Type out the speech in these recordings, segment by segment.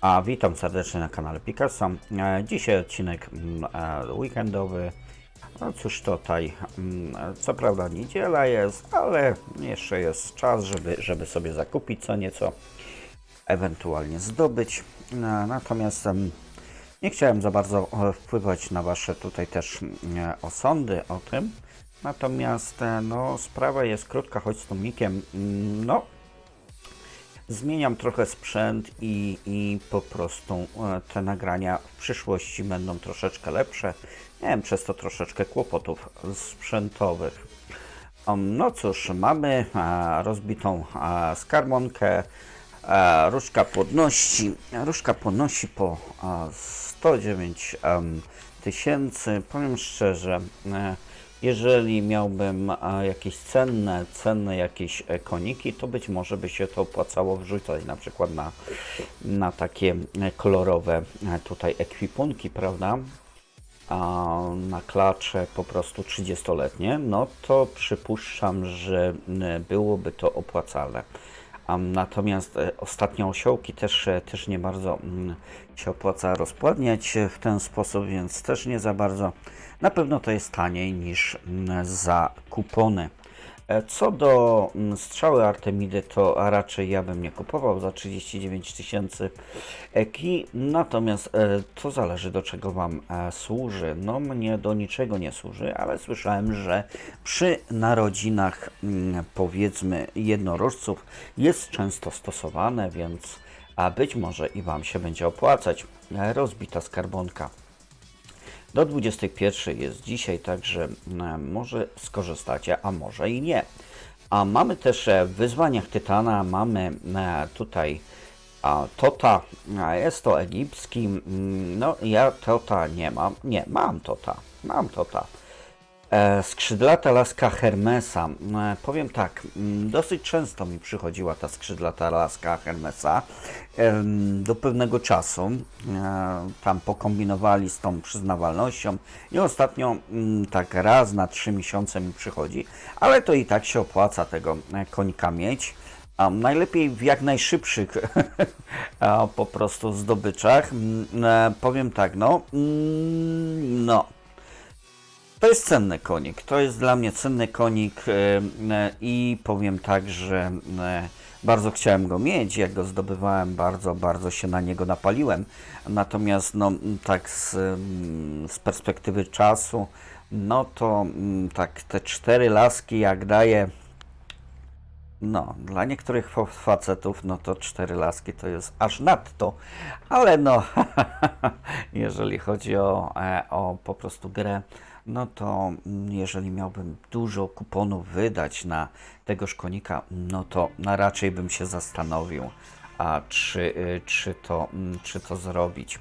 A witam serdecznie na kanale Picasso. E, Dzisiaj odcinek mm, e, weekendowy. No cóż tutaj, mm, co prawda niedziela jest, ale jeszcze jest czas, żeby, żeby sobie zakupić co nieco, ewentualnie zdobyć. Natomiast nie chciałem za bardzo e, wpływać na Wasze tutaj też mm, osądy o tym. Natomiast e, no, sprawa jest krótka, choć z tłumikiem. No, zmieniam trochę sprzęt i, i po prostu e, te nagrania w przyszłości będą troszeczkę lepsze. Miałem przez to troszeczkę kłopotów sprzętowych. No cóż, mamy e, rozbitą e, skarbonkę. Różka płodności. Różka płodności po e, 109 em, tysięcy. Powiem szczerze, jeżeli miałbym jakieś cenne, cenne jakieś e, koniki, to być może by się to opłacało wrzucać na przykład na, na takie e, kolorowe e, tutaj ekwipunki, prawda? a na klacze po prostu 30-letnie, no to przypuszczam, że byłoby to opłacalne. Natomiast e, ostatnie osiołki też, e, też nie bardzo mm, się opłaca rozpładniać w ten sposób, więc też nie za bardzo. Na pewno to jest taniej niż mm, za kupony. E, Co do mm, strzały Artemidy, to raczej ja bym nie kupował za 39 tysięcy eki, natomiast e, to zależy do czego Wam e, służy. No mnie do niczego nie służy, ale słyszałem, że przy narodzinach mm, powiedzmy jednorożców jest często stosowane, więc a być może i Wam się będzie opłacać. Rozbita skarbonka. Do 21 jest dzisiaj, także e, może skorzystacie, a może i nie. A mamy też e, w wyzwaniach Tytana, mamy e, tutaj a, Tota, jest to egipski, mm, no ja Tota nie mam, nie, mam Tota, mam Tota. E, skrzydlata laska Hermesa. E, powiem tak, mm, dosyć często mi przychodziła ta skrzydlata laska Hermesa. Do pewnego czasu e, tam pokombinowali z tą przyznawalnością i ostatnio mm, tak raz na trzy miesiące mi przychodzi, ale to i tak się opłaca tego konika mieć. A najlepiej w jak najszybszych po prostu zdobyczach. Mm, powiem tak, no, no, to jest cenny konik. To jest dla mnie cenny konik e, e, i powiem tak, że e, bardzo chciałem go mieć. Jak go zdobywałem, bardzo, bardzo się na niego napaliłem. Natomiast no, tak z, mm, z perspektywy czasu, no to mm, tak te cztery laski jak daje no, dla niektórych fa- facetów, no to cztery laski to jest aż nadto, ale no, jeżeli chodzi o, o po prostu grę, no to mm, jeżeli miałbym dużo kuponów wydać na tegoż konika, no to na raczej bym się zastanowił, a czy, y, czy, to, mm, czy to zrobić.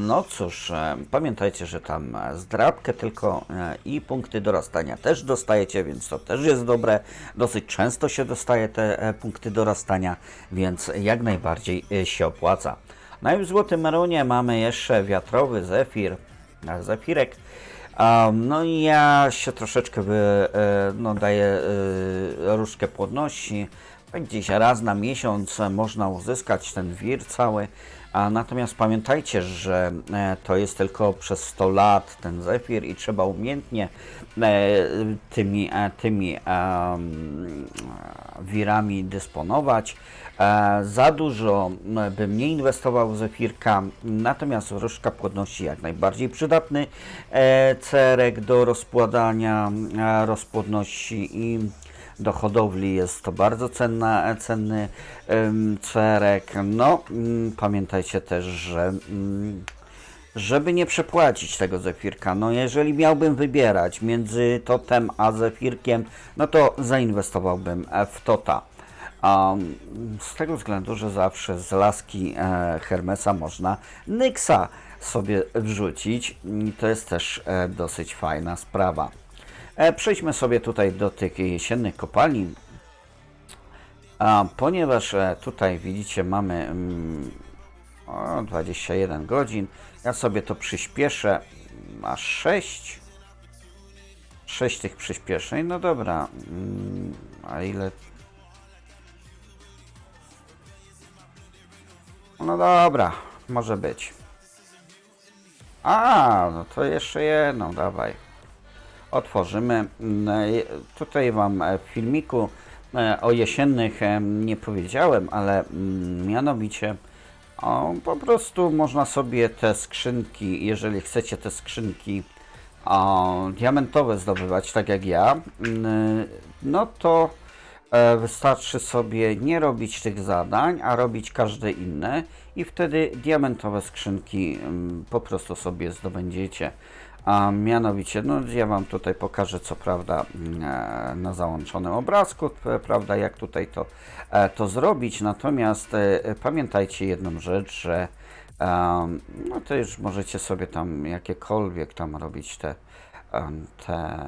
No cóż, e, pamiętajcie, że tam zdrabkę tylko e, i punkty dorastania też dostajecie, więc to też jest dobre. Dosyć często się dostaje te e, punkty dorastania, więc jak najbardziej się opłaca. No i w Złotym Maronie mamy jeszcze wiatrowy zefir, zefirek. A, No i ja się troszeczkę wy, e, no, daję e, różkę płodności. Tak Gdzieś raz na miesiąc można uzyskać ten wir cały. A natomiast pamiętajcie, że e, to jest tylko przez 100 lat ten zefir i trzeba umiejętnie e, tymi, e, tymi wirami dysponować. Za dużo bym nie inwestował w zefirka, natomiast różdżka płodności jak najbardziej przydatny. Cerek do rozpładania rozpłodności i do hodowli jest to bardzo cenna, cenny em, cerek. No, mm, pamiętajcie też, że mm, żeby nie przepłacić tego zefirka, no jeżeli miałbym wybierać między totem a zefirkiem, no to zainwestowałbym w tota. Z tego względu, że zawsze z laski e, Hermesa można Nyxa sobie wrzucić to jest też e, dosyć fajna sprawa. E, przejdźmy sobie tutaj do tych jesiennych kopalni. A, ponieważ e, tutaj widzicie mamy mm, o, 21 godzin, ja sobie to przyspieszę na 6. 6 tych przyspieszeń, no dobra. Mm, a ile No dobra, może być. A, no to jeszcze jedną, dawaj. Otworzymy. Mm, e, Tutaj Wam e, w filmiku e, o jesiennych nie powiedziałem, ale mm, mianowicie o, po prostu można sobie te skrzynki, jeżeli chcecie te skrzynki o, diamentowe zdobywać, tak jak ja, mm, no to wystarczy sobie nie robić tych zadań, a robić każde inne i wtedy diamentowe skrzynki po prostu sobie zdobędziecie. A mianowicie, no ja Wam tutaj pokażę co prawda mm, e, na załączonym obrazku, prawda, jak tutaj to, e, to zrobić, natomiast e, pamiętajcie jedną rzecz, że no to już możecie sobie tam jakiekolwiek tam robić te, te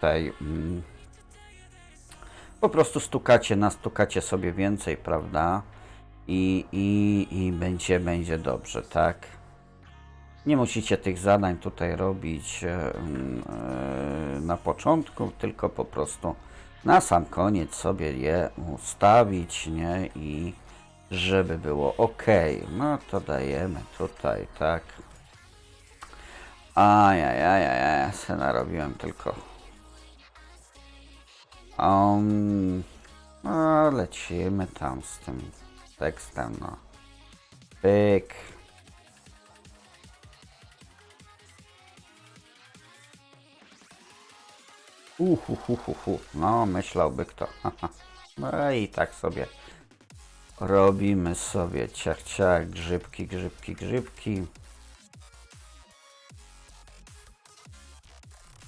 tej mm, po prostu stukacie, nastukacie sobie więcej, prawda? I, i, i będzie, będzie dobrze, tak? Nie musicie tych zadań tutaj robić e, mm, e, na początku, tylko po prostu na sam koniec sobie je ustawić, nie? I żeby było ok. No to dajemy tutaj, tak. Ajajajaj, ja se narobiłem tylko. Um, no, lecimy tam z tym tekstem, no. Pyk. Uhuhuhuhu. No, myślałby kto. No i tak sobie robimy sobie ciach, ciach, grzybki, grzybki, grzybki.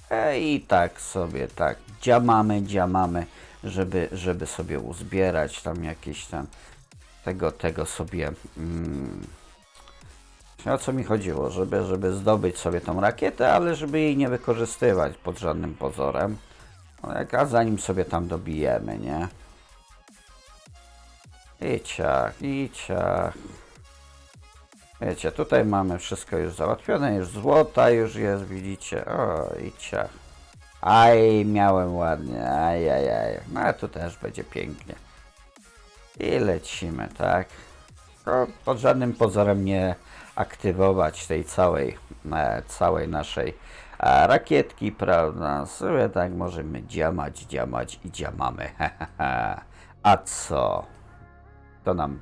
E, I tak sobie, tak, dziamamy, dziamamy, żeby, żeby sobie uzbierać tam jakieś tam tego, tego sobie. Mm, o co mi chodziło? Żeby, żeby zdobyć sobie tą rakietę, ale żeby jej nie wykorzystywać pod żadnym pozorem. No, A zanim sobie tam dobijemy, nie? I ciach, i ciach. Wiecie, tutaj mamy wszystko już załatwione, już złota już jest, widzicie. O, i ciach. Aj, miałem ładnie, aj, aj, aj. No, a tu też będzie pięknie. I lecimy, tak? No, pod żadnym pozorem nie aktywować tej całej, e, całej naszej e, rakietki, prawda? Sobie tak możemy dziamać, dziamać i dziamamy. A co? To nam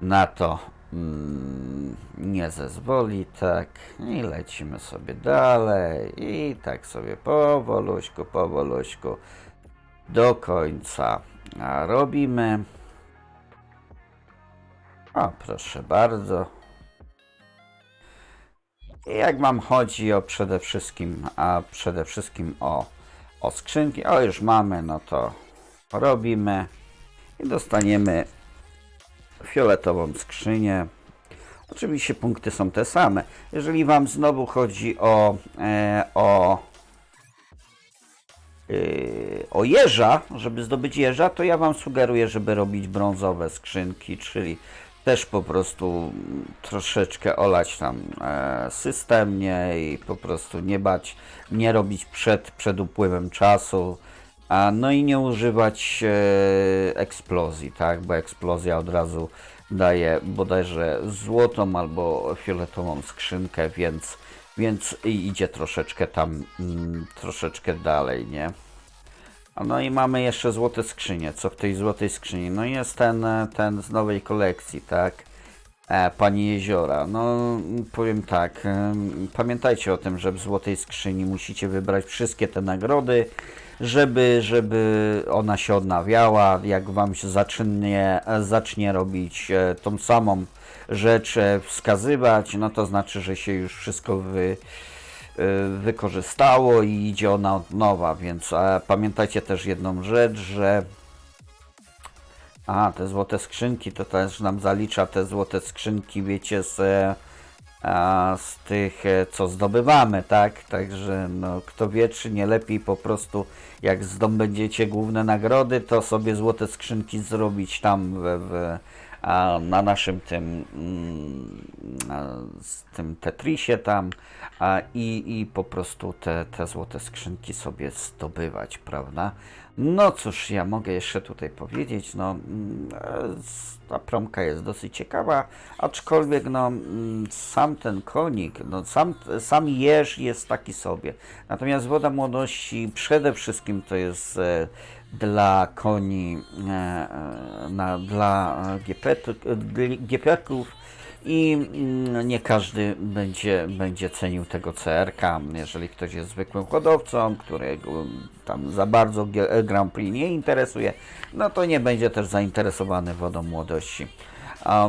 na to mm, nie zezwoli, tak. I lecimy sobie dalej. I tak sobie powoluśku, powoluśku do końca robimy. O, proszę bardzo. Jak wam chodzi o przede wszystkim, a przede wszystkim o, o skrzynki, o już mamy, no to robimy i dostaniemy fioletową skrzynię. Oczywiście punkty są te same. Jeżeli Wam znowu chodzi o, e, o, yy, o jeża, żeby zdobyć jeża, to ja Wam sugeruję, żeby robić brązowe skrzynki, czyli też po prostu troszeczkę olać tam e, system, nie, i po prostu nie bać, nie robić przed, przed upływem czasu, a no i nie używać e, eksplozji, tak, bo eksplozja od razu daje bodajże złotą albo fioletową skrzynkę, więc, więc idzie troszeczkę tam, mm, troszeczkę dalej, nie. No i mamy jeszcze złote skrzynie. Co w tej złotej skrzyni? No jest ten, e, ten z nowej kolekcji, tak? E, Pani Jeziora. No powiem tak, em, pamiętajcie o tym, że w złotej skrzyni musicie wybrać wszystkie te nagrody, żeby, żeby ona się odnawiała. Jak wam się zacznie, e, zacznie robić e, tą samą rzecz e, wskazywać, no to znaczy, że się już wszystko wy, wykorzystało i idzie ona od nowa, więc pamiętajcie też jedną rzecz, że a, te złote skrzynki to też nam zalicza te złote skrzynki, wiecie, z, e, a, z tych, e, co zdobywamy, tak? Także, no, kto wie, czy nie lepiej po prostu, jak zdobędziecie główne nagrody, to sobie złote skrzynki zrobić tam w, w, a, na naszym tym, mm, tym Tetrisie tam i, i po prostu te, te złote skrzynki sobie zdobywać, prawda? No cóż, ja mogę jeszcze tutaj powiedzieć, no mm, e, ta promka jest dosyć ciekawa, aczkolwiek no mm, sam ten konik, no sam, sam jeż jest taki sobie. Natomiast woda młodości przede wszystkim to jest e, dla koni, e, e, na, dla GP-ków i mm, nie każdy będzie, będzie cenił tego CRK. Jeżeli ktoś jest zwykłym hodowcą, którego tam za bardzo G- Grand Prix nie interesuje, no to nie będzie też zainteresowany wodą młodości.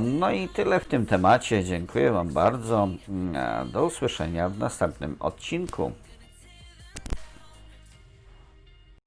No i tyle w tym temacie. Dziękuję Wam bardzo. Mm, Do usłyszenia w następnym odcinku.